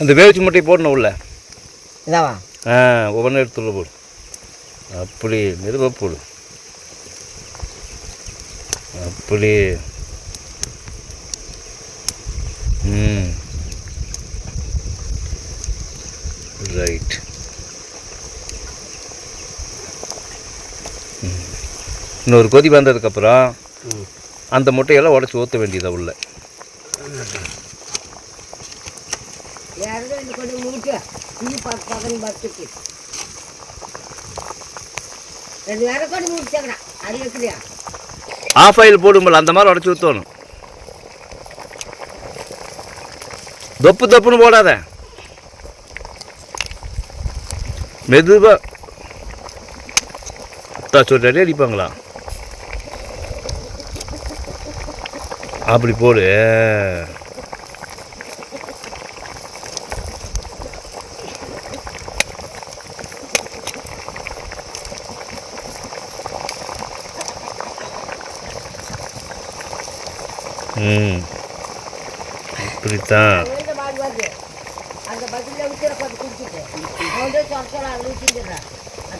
அந்த வேவிச்சு முட்டையை போடணும் உள்ள. இதாவா? ஆ ஒவ்வொன்றும் எடுத்து உள்ள போடு. அப்படி மெதுவாக போடு. அப்படி ம் ரைட் இன்னொரு கொதி வந்ததுக்கப்புறம் அந்த முட்டையெல்லாம் உடச்சி ஊற்ற வேண்டியதா உள்ள. ஆஃப் ஆயில் போடும்போது அந்த மாதிரி உடச்சி ஊற்றணும் தொப்பு தொப்புன்னு போடாத. மெதுவா. அத்தா சொல்லி அடி அடிப்பாங்களா? அப்படி போடு. ம். இப்படித்தான்.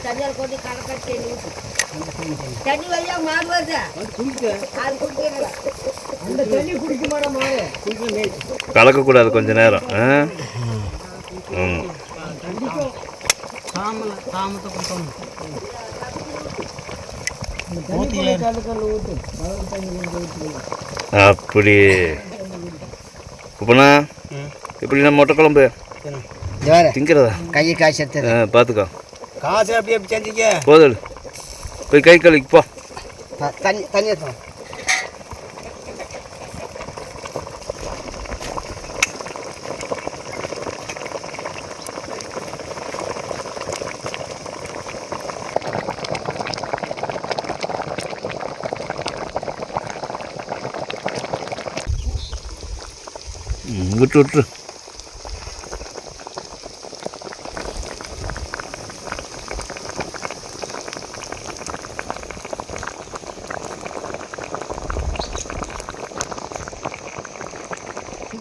தண்ணியால் கொண்டு கடை கட்டி தண்ணி வழியாக மாடு வருது. அது குடிக்க மாட்டோம் மாடு கலக்கக்கூடாது கொஞ்ச நேரம் அப்படி இப்போண்ணா எப்படி நம்ம மொட்டை குழம்பு? வேற திங்கிறதா? கையை காய்ச்சி எடுத்து ஆ பார்த்துக்கோ காசு அப்படி எப்படி செஞ்சிக்க? போதல் போய் கை கழுவிக்கு போ. தண்ணி தண்ணி விட்டு விட்டு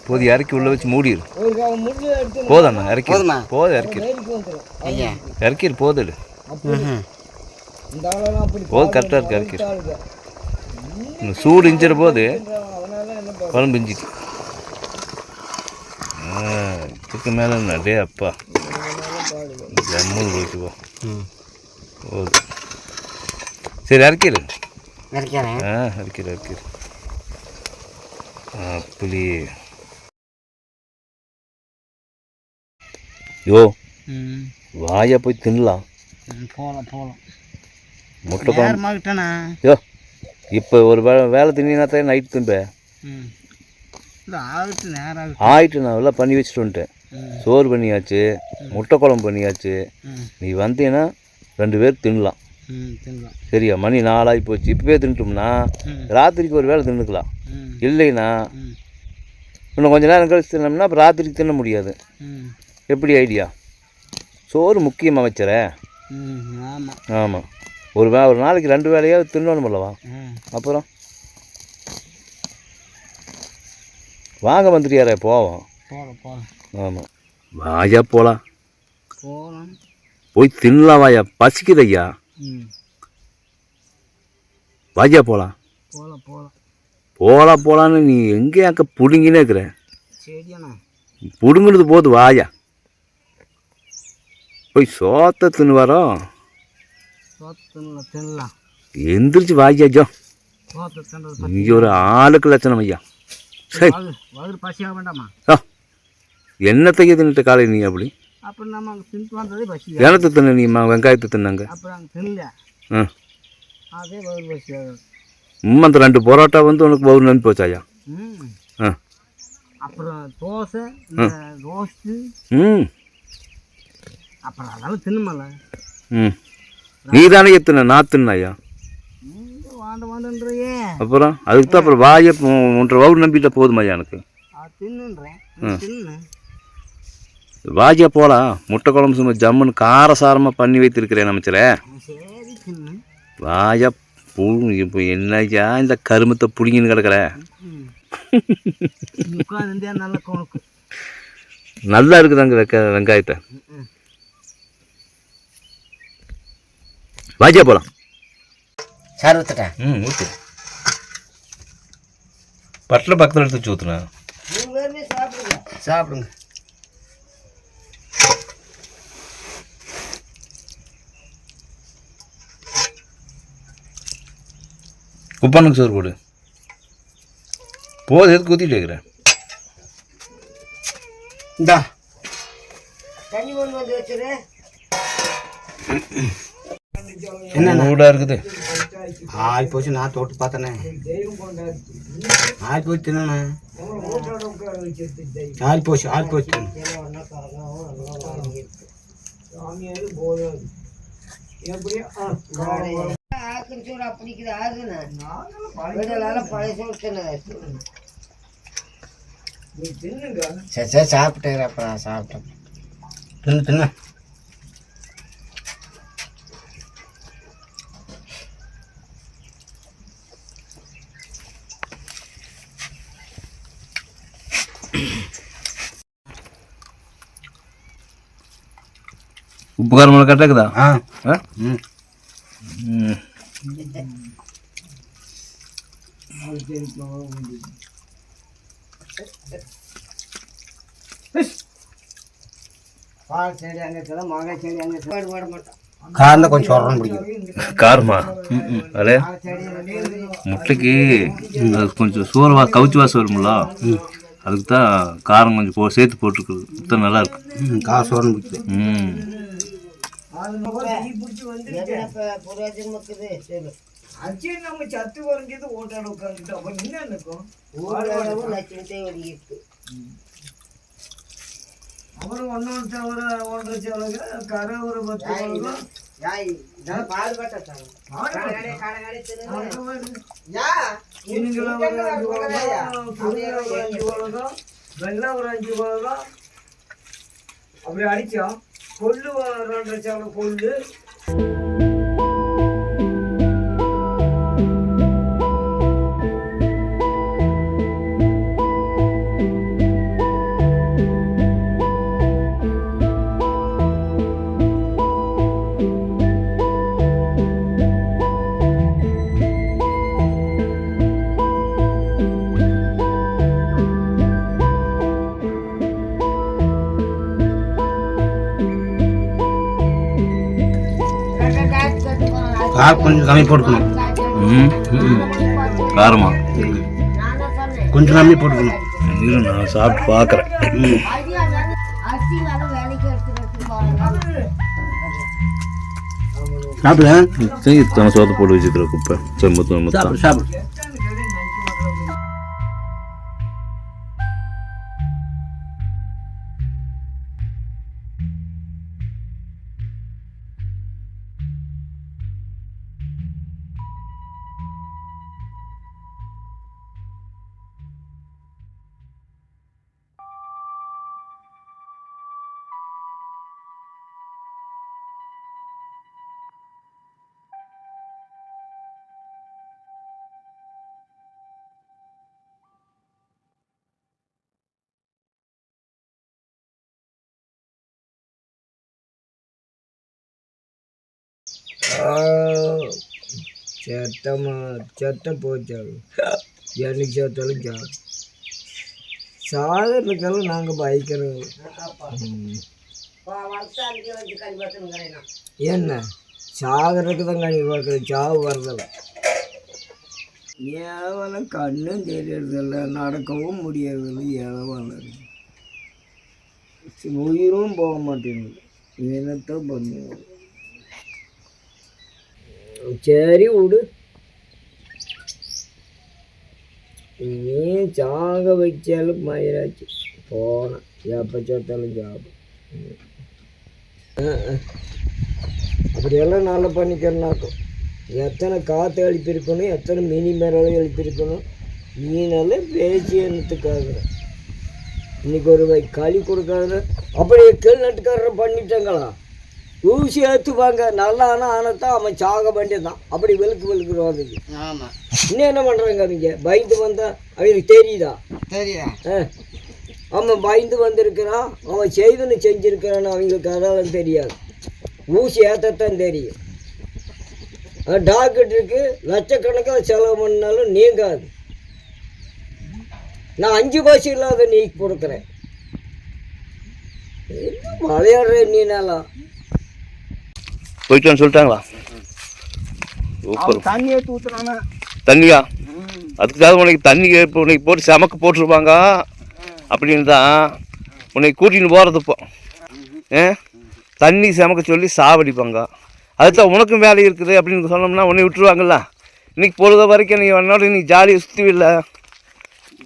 போது இறக்கி உள்ள வச்சு மூடிடு போதண்ணா இறக்கி? போது இறக்கிடு ஐயா. இறக்கிடு போதடு. போது கரெக்டாக இருக்கு இறக்கிடு சூடு இஞ்சிற போது குழம்பு இஞ்சிக்கு ஆ, இதுக்கு மேலே நிறைய அப்பா. ஜம்முன்னு போயிட்டு போ. ம். போதும் சரி நினைக்கிறேன் ஆ இறக்கிடு இறக்கிடு அப்படி. யோ வாயா போய் தின்னலாம். போகலாம் போகலாம் முட்டை குழம்பு. யோ இப்போ ஒரு வே வேலை தின்னா தான் நைட் தின்பேன் ஆகிட்டு நான் எல்லாம் பண்ணி வச்சுட்டு வந்துட்டேன். சோறு பண்ணியாச்சு முட்டை குழம்பு பண்ணியாச்சு. நீ வந்தீங்கன்னா ரெண்டு பேர் தின்னலாம். சரியா? மணி நாலாகி போச்சு. இப்போவே தின்ட்டோம்னா ராத்திரிக்கு ஒரு வேளை தின்னுக்கலாம். இல்லைன்னா இன்னும் கொஞ்ச நேரம் கழிச்சு தின்னோம்னா அப்புறம் ராத்திரிக்கு தின்ன முடியாது. எப்படி ஐடியா? சோறு முக்கியமாக வச்சுறே ஆமாம் ஒரு வே ஒரு நாளைக்கு ரெண்டு வேலையாவது தின்னணும் அப்புறம்? வாங்க வந்துட்டியாரே போவோம். போகலாம் போகலாம் ஆமாம் வாயா போகலாம் போகலாம் போய் தின்னலாம் வாயா பசிக்குது ஐயா வாஜா போகலாம் போகலாம் போகலாம் போகலாம் போகலான்னு நீ எங்கே அங்கே பிடுங்கினே இருக்கிற? பிடுங்குனது போது வாயா. போய் சோத்த தின்னு வரோம் எந்திரிச்சு சோத்து தின்றது நீ ஒரு ஆளுக்கு லட்சணம் ஐயா. சரி. பசியாக வேண்டாமா என்னத்தையே தின்னுட்ட காலை நீ அப்படி? அப்புறம் நம்ம அங்கே தின்ட்டு வந்ததே பசி. எனத்தை தின்ன நீம்மா வெங்காயத்தை தின்னாங்க. அப்புறம் அங்கே தின்னல ஆ. அதே உம் அந்த ரெண்டு பரோட்டா வந்து உனக்கு பவுர் நன்றி போச்சாயா? ம் ஆ. அப்புறம் தோசை ரோஸ்ட்டு. ம் அப்புறம் அதெல்லாம் தின்னுமல்ல. ம் நீ தானே எத்தனை? நான் தின்னாயா? அப்புறம் அதுக்கு தான் அப்புறம் வாயை ஒன்றரை பவுர் நம்பிட்டா போதுமாய்யா எனக்கு? தின்னுன்றேன். ம். தின்னு. வாஜியா போகலாம் முட்டை குழம்பு சும்மா ஜம்முன்னு காரசாரமாக பண்ணி வைத்திருக்கிறேன் அமைச்சரே. வாயா பூ இப்போ என்னய்யா இந்த கருமத்தை பிடிங்கின்னு கிடக்குற? நல்லா இருக்குதாங்க வெக்க வெங்காயத்தை. வாஜியா போகலாம் சார் ஊத்துட்டேன் ம் ஊற்று பட்டில் பக்கத்தில் எடுத்து வச்சு ஊற்றுனேன் சாப்பிடுங்க. குப்பானுக்கு சோறு போடு போது எதுக்கு ஊற்றிட்டு இருக்கிறேன் இந்தா. தண்ணி கொண்டு வந்து வச்சிரு. சூடாக இருக்குது. ஆய் போச்சு நான் தொட்டு பார்த்தனே. ஆய் போச்சு தின்னண்ணே. ஆய் போச்சு ஆய் போச்சு தின்னு. ஆக்குன்னு சோறு அப்படிக்குது ஆகுண்ணா வீடெல்லாம் பழைய சோறு சரி சரி சாப்பிட்டேன் அப்புறம் சாப்பிட்டேன். தின்னு தின்னு. உப்பு காரம் கரெக்டாக இருக்குதா? ஆ. ஆ? ம். ம். பால் செடி அங்கே இருக்குது மாங்காய் செடி அங்கே இருக்குது சாப்பாடு போட மாட்டோம் காரில் கொஞ்சம் சொரம் பிடிக்கும் காரமா? செடி முட்டைக்கு அது கொஞ்சம் சோறு வா கவுச்சி வாசம் வரும்ல? அதுக்கு தான் காரம் கொஞ்சம் போ சேர்த்து போட்டுருக்குது தான் நல்லா இருக்கு. ம் காசு சொரம் பிடிக்கும் ம். புரோஜனமுக்குது சரி. நம்ம சத்து குறைஞ்சது ஓட்டாட உட்காந்துட்டோம் அப்போ என்ன இருக்கும் ஊழலும் லட்சணத்தை ஒதுக்கிட்டு அப்புறம் ஒன்று தவிர ஒன்றரை செலவு கரை ஒரு பத்து வெள்ளம் ஒரு அஞ்சு வழக்கம் அப்படி அடித்தோம் கொள்ளு ஒரு ரெண்டரை செலவு கொள்ளு கார் கொஞ்சம் கம்மி போட்டுக்கணும். காரமா? கொஞ்சம் கம்மி போட்டுக்கணும். நான் சாப்பிட்டு பார்க்குறேன். சாப்பிடு. சோத்து போட்டு வச்சுக்கிற குப்பை. மொத்தம் சாப்பிடு. செத்தமா செத்த போச்சாங்க என்னைக்கு சேர்த்தாலும் சா சாதனைக்கெல்லாம் நாங்கள் பயக்கிறோம் என்ன சாகிறதுக்கு தான் கழிவு பார்க்குறது சாவு வர்றதில்ல ஏவனை கண்ணும் தெரியறதில்ல நடக்கவும் முடியறதில்ல ஏவன் உயிரும் போக மாட்டேங்குது. என்னத்தோ பண்ணுவோம் சரி விடு நீ சாக வச்சாலும் மயிராச்சு போனேன் எப்போ சேர்த்தாலும் சாப்பிடும் அப்படியெல்லாம் நல்லா பண்ணிக்கிறனாக்கும் எத்தனை காற்று எழுப்பியிருக்கணும் எத்தனை மினி மரம் எழுப்பியிருக்கணும் நீ நல்லா பேச்சு என்னத்துக்காக இன்னைக்கு ஒரு வை களி கொடுக்காது அப்படியே கீழ் நட்டுக்காரரை பண்ணிட்டாங்களா ஊசி ஏற்றுவாங்க நல்லா ஆனால் ஆனத்தான் அவன் சாக வேண்டியதான் அப்படி வெளுக்கு வெளுக்குறோம் ஆமாம் இன்னும் என்ன பண்ணுறாங்க அவங்க பயந்து வந்தா அவங்களுக்கு தெரியுதா? தெரியும் ஆ. அவன் பயந்து வந்திருக்கிறான். அவன் செய்துன்னு செஞ்சிருக்கிறான்னு அவங்களுக்கு அதெல்லாம் தெரியாது. ஊசி ஏற்றத்தான் தெரியும். டாக்டருக்கு லட்சக்கணக்கில் செலவு பண்ணாலும் நீங்காது. நான் அஞ்சு பைசா இல்லாத நீ கொடுக்குறேன். என்ன விளையாடுற நீனாலாம் போயிட்டு சொல்லிட்டாங்களா? சூப்பர் தண்ணி எடுத்து ஊற்றுறானா தண்ணியா அதுக்காக உனக்கு தண்ணி இப்போ உனக்கு போட்டு சமக்க போட்டிருப்பாங்க. அப்படின்னு தான் உன்னை கூட்டின்னு போகிறது இப்போ. ஏ? தண்ணி சமக்க சொல்லி சாவடிப்பாங்க. அதுதான் உனக்கும் வேலை இருக்குது அப்படின்னு சொன்னோம்னா உன்னை விட்டுருவாங்கல்ல. இன்னைக்கு பொழுத வரைக்கும் நீ என்னோட நீ ஜாலியாக சுற்றுவில்ல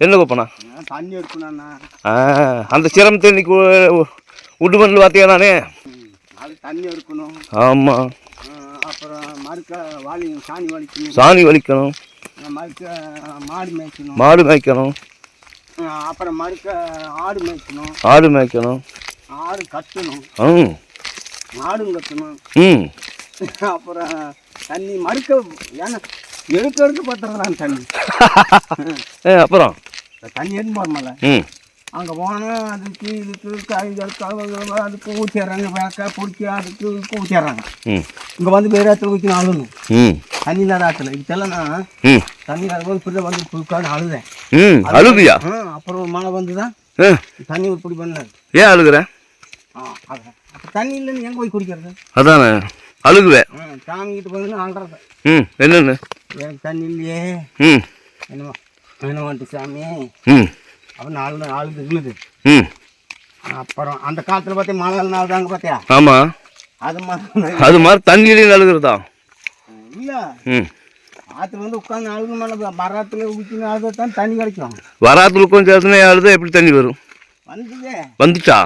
என்ன கோப்பண்ணா தண்ணி அந்த சிரமத்தை இன்னைக்கு மண்ணில் பார்த்தியா நானே? தண்ணி எடுக்கணும். ஆமாம் அப்புறம் மறுக்க வாளி சாணி வலிக்கணும் சாணி வலிக்கணும் மறுக்க மாடு மேய்க்கணும். மாடு மேய்க்கணும். அப்புறம் மறுக்க ஆடு மேய்க்கணும். ஆடு மேய்க்கணும். ஆடு கட்டணும். ம். மாடும் கட்டணும். ம். அப்புறம் தண்ணி மறுக்க ஏன்னா எடுக்க எடுக்க பத்துறதான் தண்ணி. ஏ அப்புறம்? தண்ணி எடுத்து போகிறோம்ல ம். அங்கே போனால் அதுக்கு இதுக்கு காய்களுக்கு அது- அதுக்கு ஊற்றிடுறாங்க வேக்க பிடிச்சி அதுக்கு ஊற்றிடுறாங்க ம். இங்கே வந்து வேறு இடத்துல ஊற்றி அழுணும் ம். தண்ணி இல்லாத ஆற்றுல இதெல்லாம் நான் ம். தண்ணி இல்லாத போது இப்படி வந்து புதுக்காடு அழுதேன் ஆ அப்புறம் மழை வந்து தான் தண்ணி இப்படி பண்ணாரு. ஏன் அழுகுற? ஆ அதான். அப்போ தண்ணி இல்லைன்னு எங்கே போய் குடிக்கிறது? அதானே. அழுகுவே ஆ சாமிக்கிட்ட போய் அழுறது. ம். என்னன்னு? எனக்கு தண்ணி இல்லையே? ம். என்னவா என்ன வந்துட்டு சாமி. ம். அப்போ நாலு ஆளுது விழுது ம். அப்புறம் அந்த காலத்தில் பார்த்தா மழை நாள் தாங்க பார்த்தியா ஆமாம் அது மாதிரி அது மாதிரி தண்ணியிலையும் அழுகுறதா இல்லை. ம். ஆற்றுல வந்து உட்காந்து அழுகு மேலே மரத்தில் ஊற்றின அழுத தான் தண்ணி கிடைக்கும். வராத்துல கொஞ்சம் சேர்த்துனே அழுதா எப்படி தண்ணி வரும்? வந்ததே வந்துச்சா?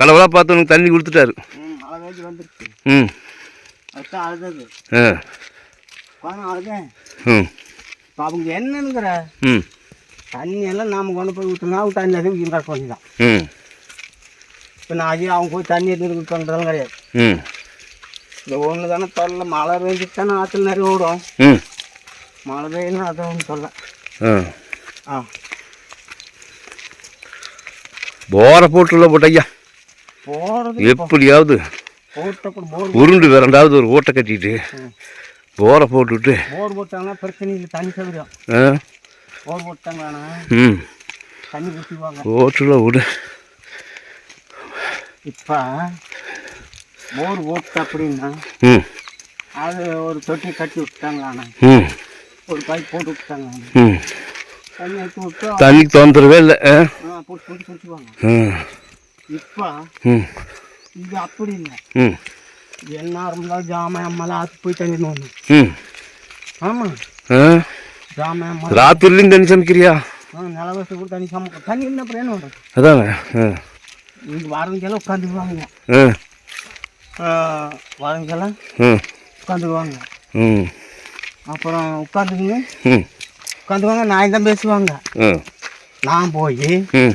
கடவுளாக பார்த்து உனக்கு தண்ணி கொடுத்துட்டாரு. ம் வந்துருச்சு. ம். அதுதான் அழுதது. ஆ. உட்காந்து அழுதேன். ம். இப்போ அவங்க என்னங்கிற ம். தண்ணி எல்லாம் நாம் கொண்டு போய் ஊற்றினா தண்ணி அது இங்கே கிடக்க தான் ம். இப்போ நான் ஐயா அவங்க போய் தண்ணி எடுத்து பண்ணுறதும் கிடையாது. ம். இந்த ஒன்று தானே தொல்லை மழை பெஞ்சிட்டு தானே ஆற்றுல நிறைய ஓடும். ம். மழை பெய்யணும் அதை ஒன்று தொல்லை ஆ. போரை போட்டுள்ள போட்ட ஐயா. போகிறது எப்படியாவது உருண்டு வேறண்டாவது ஒரு ஓட்டை கட்டிட்டு போரை போட்டுவிட்டு போர் போட்டாங்கன்னா பிரச்சனை இல்லை தண்ணி சௌகரியம் ம். ஓட்டுல விடு. இப்போ போர் போட்டு அப்படின்னா ம். அது ஒரு தொட்டி கட்டி விட்டாங்களாண்ணா ம். ஒரு பைப் போட்டு விட்டாங்களாண்ணா ம். தண்ணி எடுத்து விட்டு தண்ணிக்கு தொந்தரவே இல்லை. போட்டு போட்டு குடிச்சுவாங்க ம் இப்போ ம். இது அப்படி இல்லை. ம். என்ன இருந்தாலும் ஜாமான் அம்மாலாம் ஆற்று போய் தண்ணி ஆமாம் கூட தண்ணி சமைக்க தண்ணி இல்லை அப்புறம் என்ன பண்ணுறது அதானே? ஆ. இங்கே வரவங்கெல்லாம் உட்காந்துக்குவாங்க. ஆ. வரவங்கெல்லாம் ம் உட்காந்துக்குவாங்க. ம். அப்புறம் உட்காந்துக்குங்க. ம். உட்காந்துக்குவாங்க நான் தான் பேசுவாங்க. ம் நான் போய் ம்.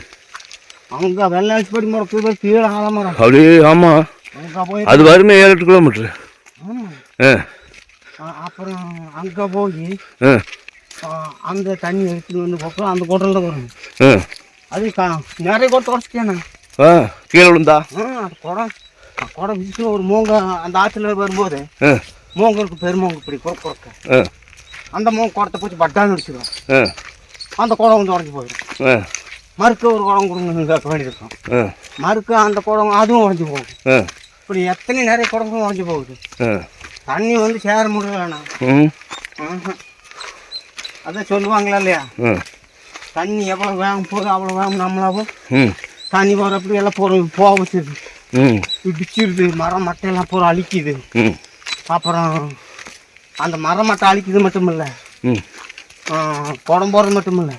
அவங்க வெள்ளாச்சி படி முடக்கு போய் கீழே ஆலமரம் அப்படியே ஆமாம் அங்கே போய் அது வருமே ஏழு எட்டு கிலோமீட்ரு ஆமாம் ஆ. அப்புறம் அங்கே போய் அந்த தண்ணி எடுத்துட்டு வந்து போக்குறோம் அந்த குடலில் வரும். ஆ. அது நிறைய குடம் உடச்சிட்டேன் ஆ கீழே விழுந்தா? ஆ அந்த குடம் குடம் விசில் ஒரு மூங்க அந்த ஆற்றுல வரும்போது மூங்கலுக்கு பெருமூங்க இப்படி குறுக்க. அந்த மூங்க குடத்தை போச்சு பட்டான்னு அடிச்சிடும் அந்த குடம் வந்து உடஞ்சி போயிடும். மறுக்க ஒரு குடம் கொடுங்க கேட்க வேண்டியிருக்கும். மறுக்க அந்த குடம் அதுவும் உடஞ்சி போகும். இப்படி எத்தனை நிறைய குடங்களும் உடஞ்சி போகுது. தண்ணி வந்து சேர முடியலண்ணா. அதான் சொல்லுவாங்களா இல்லையா? தண்ணி எவ்வளோ வேகம் போகுது அவ்வளோ வேகம் நம்மளாவும் தண்ணி வரப்படி எல்லாம் போகிற போக வச்சிருது இடிச்சிருது மரம் மட்டையெல்லாம் பூரா அழிக்குது. அப்புறம் அந்த மரம் மட்டை அழிக்குது மட்டும் இல்லை குடம் போடுறது மட்டும் இல்லை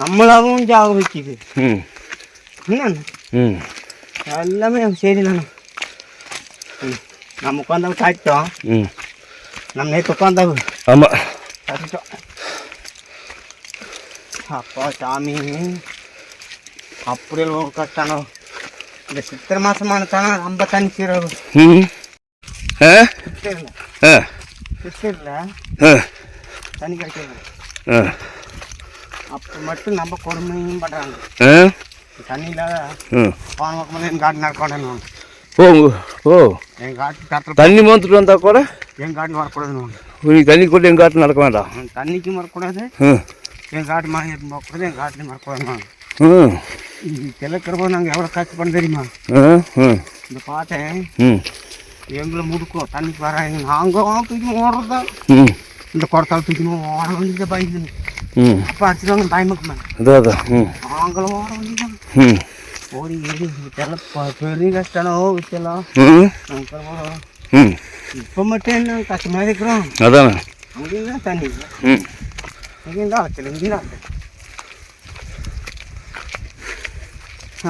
நம்மளாவும் ஜாக வைக்குது. என்ன எல்லாமே சரி தானே ம். நம்ம உட்காந்தாவும் காய்ச்சோம் ம். நம்ம நேற்று உட்காந்தாவும் ஆமாம் கட்டிட்டோம் அப்பா சாமி. அப்படியெல்லாம் கஷ்டம் இந்த சித்திரை மாசமான தானே ரொம்ப தண்ணி சித்திரில் ஆ? தண்ணி கிடைக்கிறது அப்போ மட்டும் நம்ம கொடுமையும் பண்ணுறாங்க தண்ணியில் ம் போன பக்கம் எங்கள் காட்டு நடக்கூடாதுன்னு ஓ ஓ. எங்கள் காட்டு தண்ணி மோந்துட்டு வந்தா கூட எங்கள் காட்டு வரக்கூடாதுன்னு தண்ணி கொண்டு எங்கள் காட்டு நடக்க வேண்டாம். தண்ணிக்கும் வரக்கூடாது. எங்கள் காட்டு எடுத்து போகக்கூடாது எங்கள் காட்டுலையும் வரக்கூடாதுன்னு ம். கிழக்கிறப்போ நாங்கள் எவ்வளோ கஷ்டப்பட தெரியுமா? ம் ம் இந்த பார்த்தேன் எங்களை முடுக்கும் தண்ணிக்கு வர நாங்கள் தூக்கி ஓடுறதா இந்த குடத்தால் தூக்கணும் ஓட வேண்டியது பயந்து அப்போ அடிச்சிருவாங்க பயமுக்குமே அதான் அதான். நாங்களும் ஓட ம். ஓடி ஏறி பெரிய கஷ்டம் வித்தெல்லாம் ம். அப்புறம் ம். இப்போ மட்டும் என்ன கஷ்டமாக இருக்கிறோம். அதானே. அங்கேயும் தண்ணி இங்கேயும் தான் அழைச்சல்.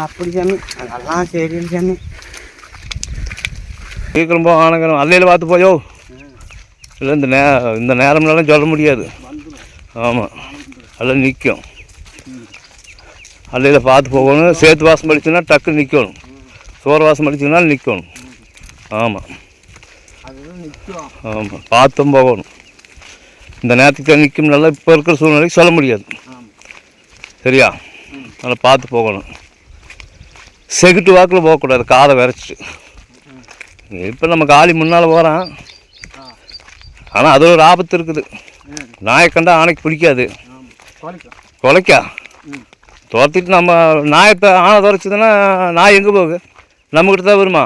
அப்படி சாமி அதெல்லாம் சரி சாமி சீக்கிரம் போ ஆனகரம். அல்லையில் பார்த்து போயோ இல்லை இந்த நே இந்த நேரம்னாலும் சொல்ல முடியாது. ஆமாம் எல்லாம் நிற்கும். அல்லையில் பார்த்து போகணும். சேத்து வாசம் அடிச்சுன்னா டக்குன்னு நிற்கணும். சோறு வாசம் அடிச்சுனாலும் நிற்கணும். ஆமாம் ஆமாம் பார்த்தும் போகணும். இந்த நேரத்துக்கு நிற்கும் நல்லா இப்போ இருக்கிற சூழ்நிலைக்கு சொல்ல முடியாது. சரியா? நல்லா பார்த்து போகணும். செகுட்டு வாக்கில் போகக்கூடாது காதை விரைச்சிட்டு. இப்போ நம்ம காலி முன்னால் போகிறான் ஆனால் அது ஒரு ஆபத்து இருக்குது. நாயை கண்டா ஆணைக்கு பிடிக்காது. கொலைக்கா? துரத்திட்டு நம்ம நாயத்தை ஆணை துரைச்சதுன்னா நாய் எங்கே போகு நம்மக்கிட்ட தான் வருமா?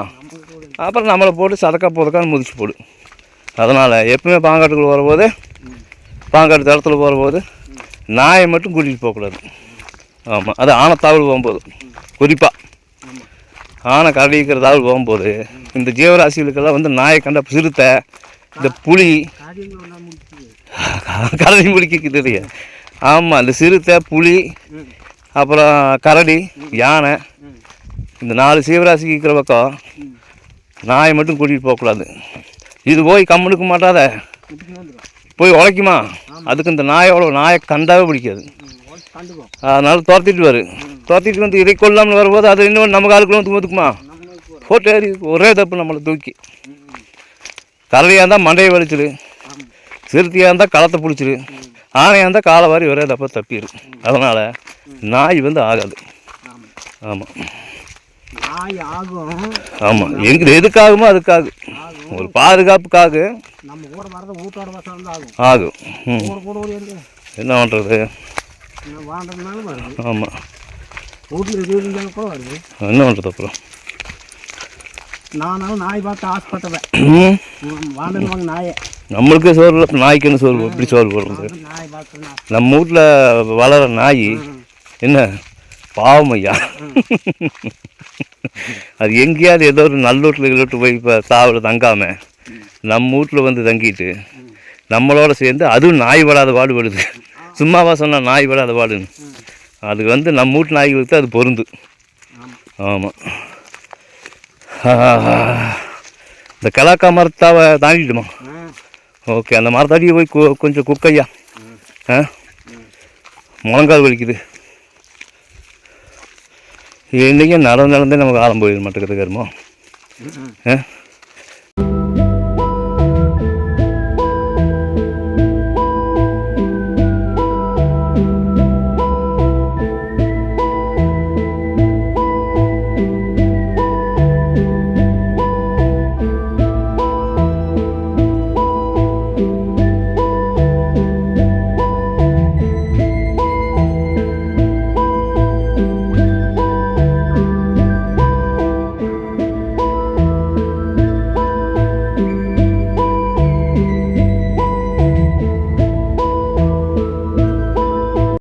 அப்புறம் நம்மளை போட்டு சதக்கா போதுக்கான்னு முதிச்சு போடு. அதனால் எப்பவுமே பாங்காட்டுக்குள் வரும்போது பாங்காட்டு தளத்தில் போகிறபோது நாயை மட்டும் கூட்டிகிட்டு போகக்கூடாது ஆமாம் அது ஆனை தாவல் போகும்போது. குறிப்பாக ஆனை கரடிக்கிறதாவல் போகும்போது இந்த ஜீவராசிகளுக்கெல்லாம் வந்து நாயை கண்ட சிறுத்தை இந்த புலி கரடி பிடிக்கிறது ஆமாம் இந்த சிறுத்தை புலி அப்புறம் கரடி யானை இந்த நாலு சீவராசிக்கு இருக்கிற பக்கம் நாயை மட்டும் கூட்டிகிட்டு போகக்கூடாது இது போய் கம்முனுக்கு மாட்டாத. போய் உழைக்குமா? அதுக்கு இந்த நாயோட நாயை கண்டாவே பிடிக்காது. அதனால துரத்திட்டு வரு துரத்திட்டு வந்து இதை கொல்லாமல் வரும்போது அது இன்னும் நம்ம காலுக்குள்ள வந்து முதுக்குமா போட்டு ஏறி ஒரே தப்பு நம்மளை தூக்கி. கரடியாக இருந்தால் மண்டையை வலிச்சிரு. சிறுத்தையாக இருந்தால் களத்தை பிடிச்சிரு. ஆணையாக இருந்தால் காலை வாரி ஒரே தப்பா தப்பிடு அதனால் நாய் வந்து ஆகாது. ஆமாம் நாய் ஆகும். ஆமாம் எங்க எதுக்காகுமோ அதுக்காகு. ஒரு பாதுகாப்புக்காக நம்ம கூட வரது வீட்டோட தான் ஆகும். ஆகும். ம். கூட கூட ஓடி இருக்கு என்ன பண்ணுறது வருது. ஆமாம் வீட்டில் இருக்கிறது கூட வருது. என்ன பண்ணுறது அப்புறம்? நானும் நாய் பார்த்து ஆசைப்பட்டவன். ம். வாழ்ந்து வாங்க நாயை. நம்மளுக்கே சோறு இல்லை நாய்க்குன்னு சோறு எப்படி சோறு போடுறது நம்ம வீட்டில் வளர நாய் என்ன? பாவம் ஐயா அது எங்கேயாவது ஏதோ ஒரு நல்லூட்டில் கிலோட்டு போய் இப்போ சாவில் தங்காம நம்ம வீட்டில் வந்து தங்கிட்டு நம்மளோட சேர்ந்து அதுவும் நாய் படாத பாடுபடுது சும்மாவா சொன்னா நாய் படாத பாடுன்னு அதுக்கு வந்து நம்ம வீட்டு நாய்களுக்கு அது பொருந்து. ஆமாம் இந்த கலாக்கா மரத்தாவை தாண்டிட்டுமா? ஓகே அந்த மரத்தடியை போய் கொஞ்சம் குக்கையா? ஆ? முழங்கால் வலிக்குது. இன்றைக்கும் நடந்து நடந்தே நமக்கு ஆரம் போயிட மாட்டேங்குது கருமோ ஆ?